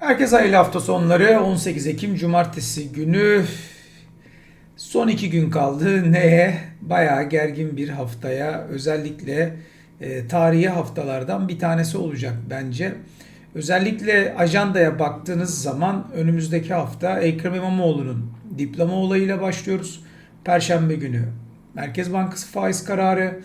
Herkese hayırlı hafta sonları. 18 Ekim Cumartesi günü. Son iki gün kaldı. Neye? Bayağı gergin bir haftaya. Özellikle e, tarihi haftalardan bir tanesi olacak bence. Özellikle ajandaya baktığınız zaman önümüzdeki hafta Ekrem İmamoğlu'nun diploma olayıyla başlıyoruz. Perşembe günü Merkez Bankası faiz kararı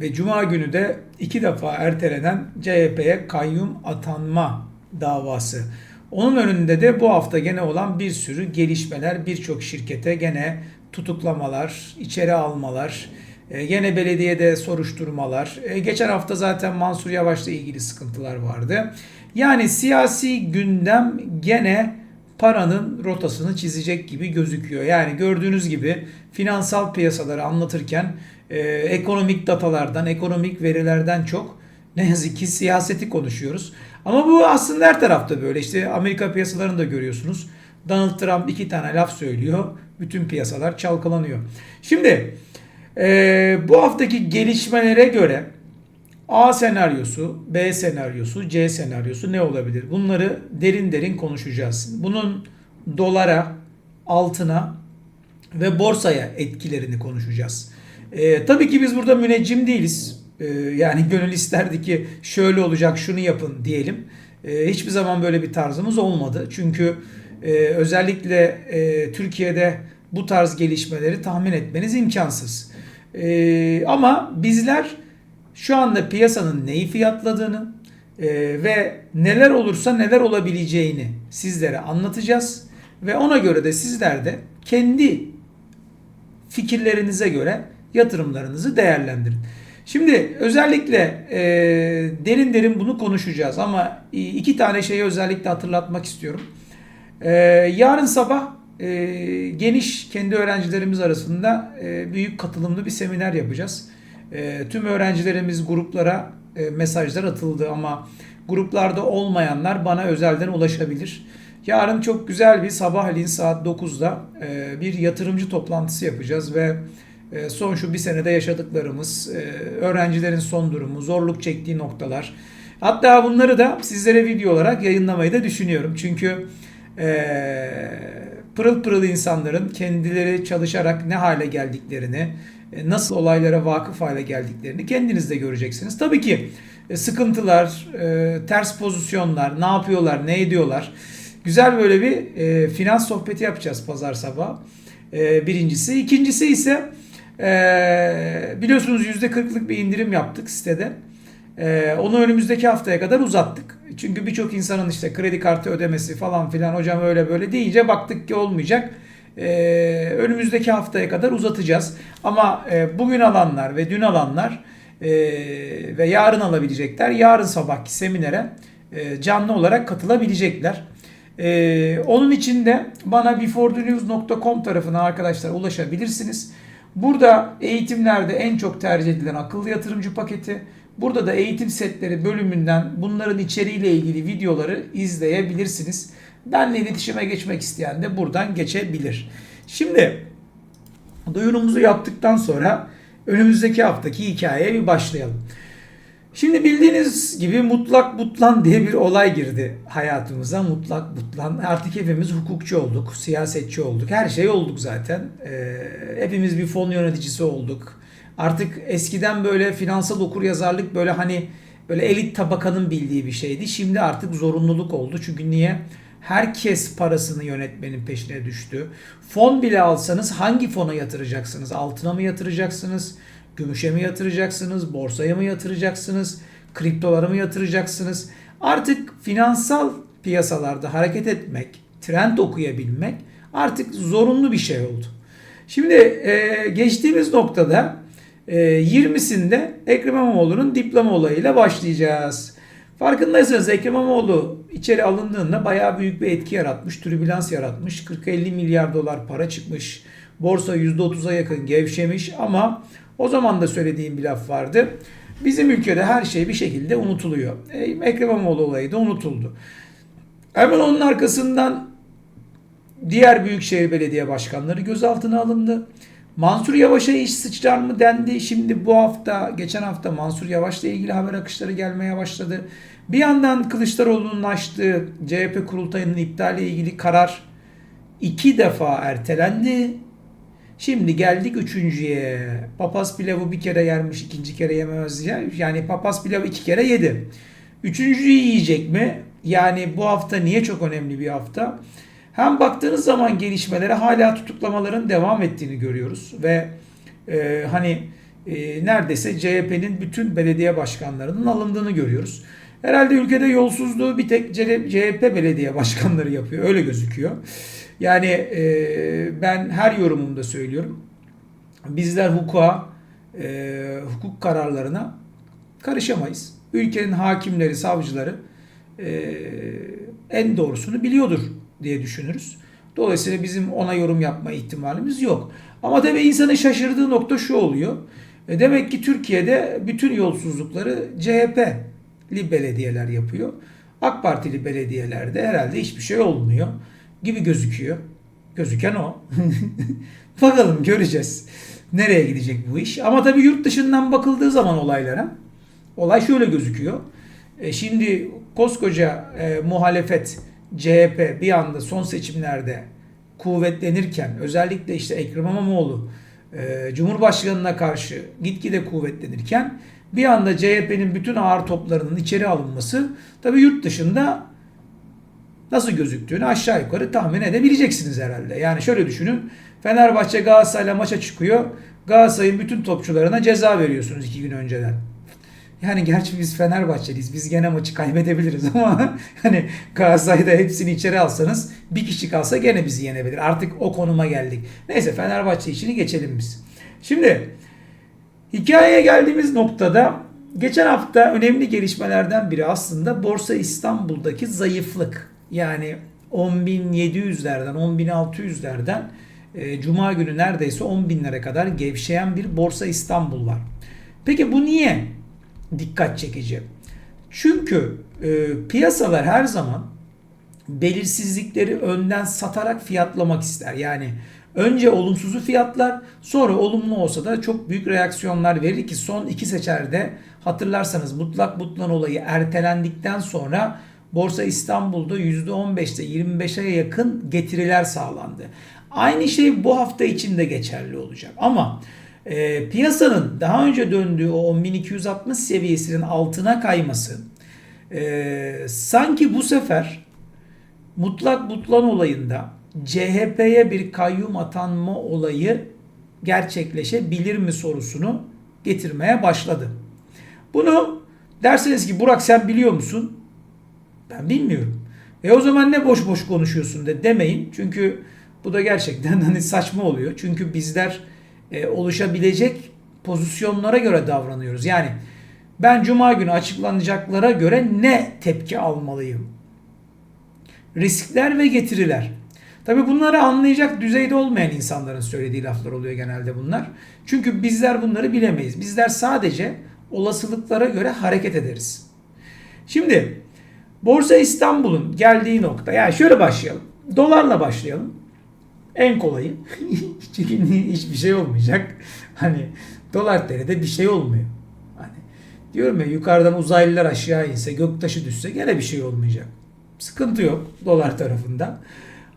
ve Cuma günü de iki defa ertelenen CHP'ye kayyum atanma davası. Onun önünde de bu hafta gene olan bir sürü gelişmeler, birçok şirkete gene tutuklamalar, içeri almalar, e, gene belediyede soruşturmalar. E, Geçen hafta zaten Mansur Yavaş'la ilgili sıkıntılar vardı. Yani siyasi gündem gene paranın rotasını çizecek gibi gözüküyor. Yani gördüğünüz gibi finansal piyasaları anlatırken e, ekonomik datalardan, ekonomik verilerden çok ne yazık ki siyaseti konuşuyoruz. Ama bu aslında her tarafta böyle. İşte Amerika piyasalarını da görüyorsunuz. Donald Trump iki tane laf söylüyor. Bütün piyasalar çalkalanıyor. Şimdi e, bu haftaki gelişmelere göre A senaryosu, B senaryosu, C senaryosu ne olabilir? Bunları derin derin konuşacağız. Bunun dolara, altına ve borsaya etkilerini konuşacağız. Ee, tabii ki biz burada müneccim değiliz. Ee, yani gönül isterdi ki şöyle olacak, şunu yapın diyelim. Ee, hiçbir zaman böyle bir tarzımız olmadı. Çünkü e, özellikle e, Türkiye'de bu tarz gelişmeleri tahmin etmeniz imkansız. Ee, ama bizler şu anda piyasanın neyi fiyatladığını e, ve neler olursa neler olabileceğini sizlere anlatacağız. Ve ona göre de sizler de kendi fikirlerinize göre yatırımlarınızı değerlendirin. Şimdi özellikle e, derin derin bunu konuşacağız ama iki tane şeyi özellikle hatırlatmak istiyorum. E, yarın sabah e, geniş kendi öğrencilerimiz arasında e, büyük katılımlı bir seminer yapacağız. E, tüm öğrencilerimiz gruplara e, mesajlar atıldı ama gruplarda olmayanlar bana özelden ulaşabilir. Yarın çok güzel bir sabahleyin saat 9'da e, bir yatırımcı toplantısı yapacağız ve son şu bir senede yaşadıklarımız, e, öğrencilerin son durumu, zorluk çektiği noktalar. Hatta bunları da sizlere video olarak yayınlamayı da düşünüyorum. Çünkü e, pırıl pırıl insanların kendileri çalışarak ne hale geldiklerini, e, nasıl olaylara vakıf hale geldiklerini kendiniz de göreceksiniz. Tabii ki sıkıntılar, ters pozisyonlar, ne yapıyorlar, ne ediyorlar. Güzel böyle bir finans sohbeti yapacağız pazar sabahı. E, birincisi. İkincisi ise e, biliyorsunuz %40'lık bir indirim yaptık sitede. E, onu önümüzdeki haftaya kadar uzattık. Çünkü birçok insanın işte kredi kartı ödemesi falan filan hocam öyle böyle deyince baktık ki olmayacak. Ee, önümüzdeki haftaya kadar uzatacağız. Ama e, bugün alanlar ve dün alanlar e, ve yarın alabilecekler yarın sabahki seminere e, canlı olarak katılabilecekler. E, onun için de bana beforethenews.com tarafına arkadaşlar ulaşabilirsiniz. Burada eğitimlerde en çok tercih edilen akıllı yatırımcı paketi. Burada da eğitim setleri bölümünden bunların içeriğiyle ilgili videoları izleyebilirsiniz. Benle iletişime geçmek isteyen de buradan geçebilir. Şimdi duyurumuzu yaptıktan sonra önümüzdeki haftaki hikayeye bir başlayalım. Şimdi bildiğiniz gibi mutlak butlan diye bir olay girdi hayatımıza. Mutlak butlan. Artık hepimiz hukukçu olduk, siyasetçi olduk. Her şey olduk zaten. Ee, hepimiz bir fon yöneticisi olduk. Artık eskiden böyle finansal okur yazarlık böyle hani böyle elit tabakanın bildiği bir şeydi. Şimdi artık zorunluluk oldu. Çünkü niye? Herkes parasını yönetmenin peşine düştü. Fon bile alsanız hangi fona yatıracaksınız? Altına mı yatıracaksınız? Gümüşe mi yatıracaksınız? Borsaya mı yatıracaksınız? Kriptolara mı yatıracaksınız? Artık finansal piyasalarda hareket etmek, trend okuyabilmek artık zorunlu bir şey oldu. Şimdi e, geçtiğimiz noktada e, 20'sinde Ekrem İmamoğlu'nun diploma olayıyla başlayacağız. Farkındaysanız Ekrem İmamoğlu içeri alındığında bayağı büyük bir etki yaratmış, türbülans yaratmış. 40-50 milyar dolar para çıkmış. Borsa %30'a yakın gevşemiş ama o zaman da söylediğim bir laf vardı. Bizim ülkede her şey bir şekilde unutuluyor. E, Ekrem İmamoğlu olayı da unutuldu. Hemen onun arkasından diğer büyükşehir belediye başkanları gözaltına alındı. Mansur Yavaş'a iş sıçrar mı dendi. Şimdi bu hafta, geçen hafta Mansur Yavaş'la ilgili haber akışları gelmeye başladı. Bir yandan Kılıçdaroğlu'nun açtığı CHP kurultayının iptali ilgili karar iki defa ertelendi. Şimdi geldik üçüncüye. Papaz pilavı bir kere yermiş, ikinci kere yememez. Yani papaz pilavı iki kere yedi. Üçüncüyü yiyecek mi? Yani bu hafta niye çok önemli bir hafta? Hem baktığınız zaman gelişmelere hala tutuklamaların devam ettiğini görüyoruz ve e, hani e, neredeyse CHP'nin bütün belediye başkanlarının alındığını görüyoruz. Herhalde ülkede yolsuzluğu bir tek CHP belediye başkanları yapıyor. Öyle gözüküyor. Yani e, ben her yorumumda söylüyorum. Bizler hukuka, e, hukuk kararlarına karışamayız. Ülkenin hakimleri, savcıları e, en doğrusunu biliyordur diye düşünürüz. Dolayısıyla bizim ona yorum yapma ihtimalimiz yok. Ama tabii insanın şaşırdığı nokta şu oluyor. E demek ki Türkiye'de bütün yolsuzlukları CHP'li belediyeler yapıyor. AK Partili belediyelerde herhalde hiçbir şey olmuyor gibi gözüküyor. Gözüken o. Bakalım göreceğiz. Nereye gidecek bu iş? Ama tabii yurt dışından bakıldığı zaman olaylara olay şöyle gözüküyor. E şimdi koskoca e, muhalefet CHP bir anda son seçimlerde kuvvetlenirken özellikle işte Ekrem İmamoğlu e, Cumhurbaşkanı'na karşı gitgide kuvvetlenirken bir anda CHP'nin bütün ağır toplarının içeri alınması tabi yurt dışında nasıl gözüktüğünü aşağı yukarı tahmin edebileceksiniz herhalde. Yani şöyle düşünün. Fenerbahçe Galatasaray'la maça çıkıyor. Galatasaray'ın bütün topçularına ceza veriyorsunuz iki gün önceden. Yani gerçi biz Fenerbahçeliyiz. Biz gene maçı kaybedebiliriz ama hani Galatasaray'da hepsini içeri alsanız bir kişi kalsa gene bizi yenebilir. Artık o konuma geldik. Neyse Fenerbahçe işini geçelim biz. Şimdi hikayeye geldiğimiz noktada geçen hafta önemli gelişmelerden biri aslında Borsa İstanbul'daki zayıflık. Yani 10.700'lerden 10.600'lerden e, Cuma günü neredeyse 10 binlere kadar gevşeyen bir Borsa İstanbul var. Peki bu niye dikkat çekici. Çünkü e, piyasalar her zaman belirsizlikleri önden satarak fiyatlamak ister. Yani önce olumsuzu fiyatlar sonra olumlu olsa da çok büyük reaksiyonlar verir ki son iki seçerde hatırlarsanız mutlak butlan olayı ertelendikten sonra Borsa İstanbul'da %15'te 25'e yakın getiriler sağlandı. Aynı şey bu hafta için de geçerli olacak. Ama e, piyasanın daha önce döndüğü o 10.260 seviyesinin altına kayması e, sanki bu sefer mutlak butlan olayında CHP'ye bir kayyum atanma olayı gerçekleşebilir mi sorusunu getirmeye başladı. Bunu derseniz ki Burak sen biliyor musun? Ben bilmiyorum. E o zaman ne boş boş konuşuyorsun de demeyin. Çünkü bu da gerçekten hani saçma oluyor. Çünkü bizler e, oluşabilecek pozisyonlara göre davranıyoruz. Yani ben cuma günü açıklanacaklara göre ne tepki almalıyım? Riskler ve getiriler. Tabi bunları anlayacak düzeyde olmayan insanların söylediği laflar oluyor genelde bunlar. Çünkü bizler bunları bilemeyiz. Bizler sadece olasılıklara göre hareket ederiz. Şimdi Borsa İstanbul'un geldiği nokta yani şöyle başlayalım. Dolarla başlayalım. En kolayı. Çünkü hiçbir şey olmayacak. Hani dolar TL'de bir şey olmuyor. Hani diyorum ya yukarıdan uzaylılar aşağı inse, göktaşı düşse gene bir şey olmayacak. Sıkıntı yok dolar tarafında.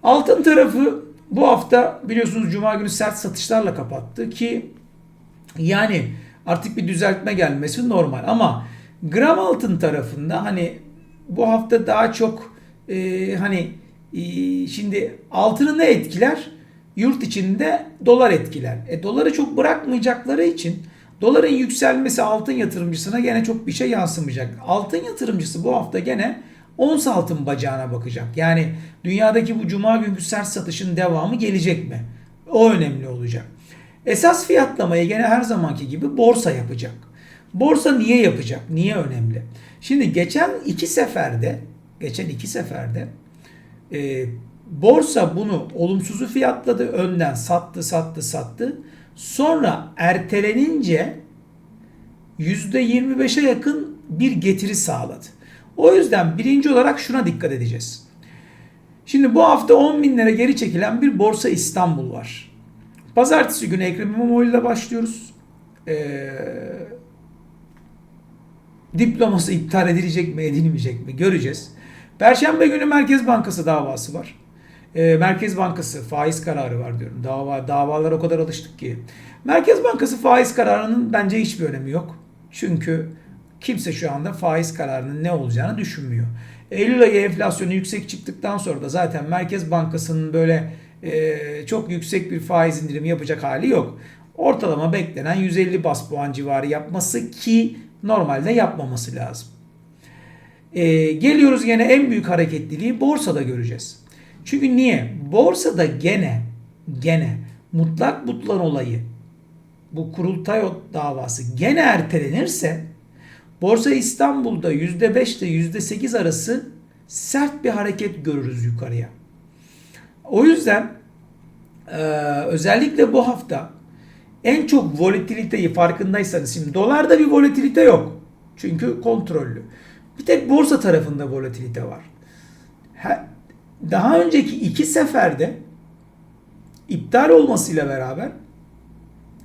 Altın tarafı bu hafta biliyorsunuz cuma günü sert satışlarla kapattı ki yani artık bir düzeltme gelmesi normal ama gram altın tarafında hani bu hafta daha çok e, hani ee, şimdi altını ne etkiler? Yurt içinde dolar etkiler. E, doları çok bırakmayacakları için doların yükselmesi altın yatırımcısına gene çok bir şey yansımayacak. Altın yatırımcısı bu hafta gene ons altın bacağına bakacak. Yani dünyadaki bu cuma günkü sert satışın devamı gelecek mi? O önemli olacak. Esas fiyatlamayı gene her zamanki gibi borsa yapacak. Borsa niye yapacak? Niye önemli? Şimdi geçen iki seferde, geçen iki seferde e, borsa bunu olumsuzu fiyatladı. Önden sattı, sattı, sattı. Sonra ertelenince %25'e yakın bir getiri sağladı. O yüzden birinci olarak şuna dikkat edeceğiz. Şimdi bu hafta 10 binlere geri çekilen bir borsa İstanbul var. Pazartesi günü Ekrem İmamoğlu ile başlıyoruz. Ee, diploması iptal edilecek mi edilmeyecek mi göreceğiz. Perşembe günü Merkez Bankası davası var. Ee, Merkez Bankası faiz kararı var diyorum. Dava davalara o kadar alıştık ki. Merkez Bankası faiz kararının bence hiçbir önemi yok. Çünkü kimse şu anda faiz kararının ne olacağını düşünmüyor. Eylül ayı enflasyonu yüksek çıktıktan sonra da zaten Merkez Bankası'nın böyle e, çok yüksek bir faiz indirimi yapacak hali yok. Ortalama beklenen 150 bas puan civarı yapması ki normalde yapmaması lazım. E, geliyoruz gene en büyük hareketliliği borsada göreceğiz. Çünkü niye? Borsada gene gene mutlak butlan olayı bu kurultay davası gene ertelenirse Borsa İstanbul'da %5 ile %8 arası sert bir hareket görürüz yukarıya. O yüzden e, özellikle bu hafta en çok volatiliteyi farkındaysanız şimdi dolarda bir volatilite yok. Çünkü kontrollü. Bir tek borsa tarafında volatilite var. Daha önceki iki seferde iptal olmasıyla beraber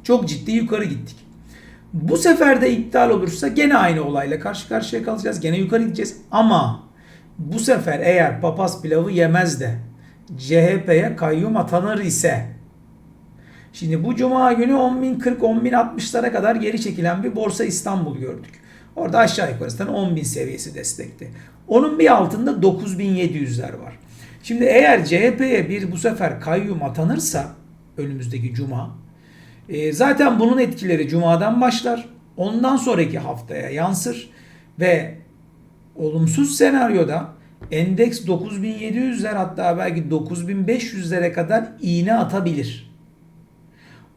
çok ciddi yukarı gittik. Bu sefer de iptal olursa gene aynı olayla karşı karşıya kalacağız. Gene yukarı gideceğiz. Ama bu sefer eğer papaz pilavı yemez de CHP'ye kayyum atanır ise şimdi bu cuma günü 10.040 10.060'lara kadar geri çekilen bir borsa İstanbul gördük. Orada aşağı yukarı 10.000 seviyesi destekti. Onun bir altında 9.700'ler var. Şimdi eğer CHP'ye bir bu sefer kayyum atanırsa önümüzdeki cuma e, zaten bunun etkileri Cuma'dan başlar. Ondan sonraki haftaya yansır ve olumsuz senaryoda endeks 9700'ler hatta belki 9500'lere kadar iğne atabilir.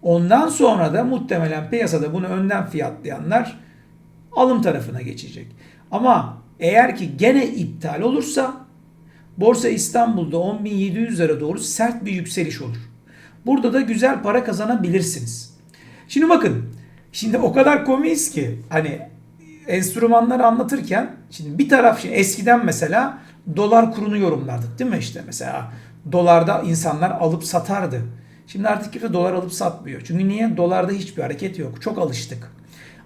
Ondan sonra da muhtemelen piyasada bunu önden fiyatlayanlar alım tarafına geçecek. Ama eğer ki gene iptal olursa Borsa İstanbul'da 10.700'lere doğru sert bir yükseliş olur. Burada da güzel para kazanabilirsiniz. Şimdi bakın. Şimdi o kadar komiyiz ki hani enstrümanları anlatırken şimdi bir taraf şimdi eskiden mesela dolar kurunu yorumlardık değil mi işte mesela dolarda insanlar alıp satardı. Şimdi artık kimse dolar alıp satmıyor. Çünkü niye? Dolarda hiçbir hareket yok. Çok alıştık.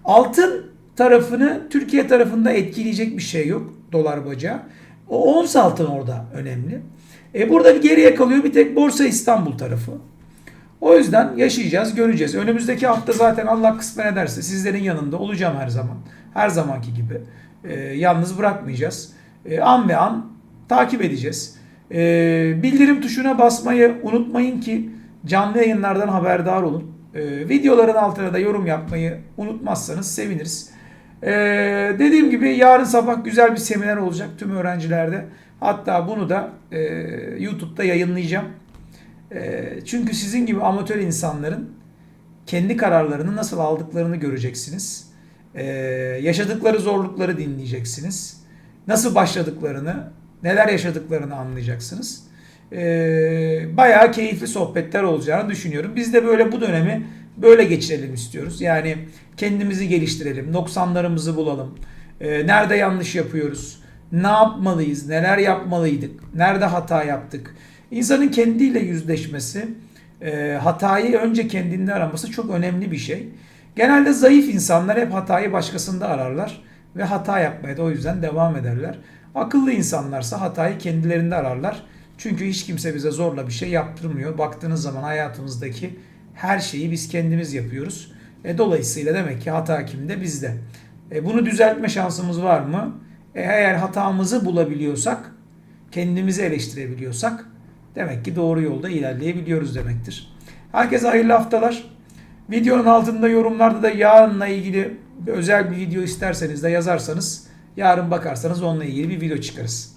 Altın tarafını Türkiye tarafında etkileyecek bir şey yok dolar bacağı. O ons altın orada önemli. E burada bir geriye kalıyor bir tek Borsa İstanbul tarafı. O yüzden yaşayacağız, göreceğiz. Önümüzdeki hafta zaten Allah kısmet ederse sizlerin yanında olacağım her zaman. Her zamanki gibi. E, yalnız bırakmayacağız. E, an ve an takip edeceğiz. E, bildirim tuşuna basmayı unutmayın ki canlı yayınlardan haberdar olun. E, videoların altına da yorum yapmayı unutmazsanız seviniriz. E, dediğim gibi yarın sabah güzel bir seminer olacak tüm öğrencilerde. Hatta bunu da e, YouTube'da yayınlayacağım. Ee, çünkü sizin gibi amatör insanların kendi kararlarını nasıl aldıklarını göreceksiniz. Ee, yaşadıkları zorlukları dinleyeceksiniz. Nasıl başladıklarını, neler yaşadıklarını anlayacaksınız. Ee, bayağı keyifli sohbetler olacağını düşünüyorum. Biz de böyle bu dönemi böyle geçirelim istiyoruz. Yani kendimizi geliştirelim, noksanlarımızı bulalım. Nerede yanlış yapıyoruz, ne yapmalıyız, neler yapmalıydık, nerede hata yaptık İnsanın kendiyle yüzleşmesi, e, hatayı önce kendinde araması çok önemli bir şey. Genelde zayıf insanlar hep hatayı başkasında ararlar ve hata yapmaya da o yüzden devam ederler. Akıllı insanlarsa hatayı kendilerinde ararlar. Çünkü hiç kimse bize zorla bir şey yaptırmıyor. Baktığınız zaman hayatımızdaki her şeyi biz kendimiz yapıyoruz. E, dolayısıyla demek ki hata kimde? Bizde. E, bunu düzeltme şansımız var mı? E, eğer hatamızı bulabiliyorsak, kendimizi eleştirebiliyorsak Demek ki doğru yolda ilerleyebiliyoruz demektir. Herkese hayırlı haftalar. Videonun altında yorumlarda da yarınla ilgili özel bir video isterseniz de yazarsanız yarın bakarsanız onunla ilgili bir video çıkarız.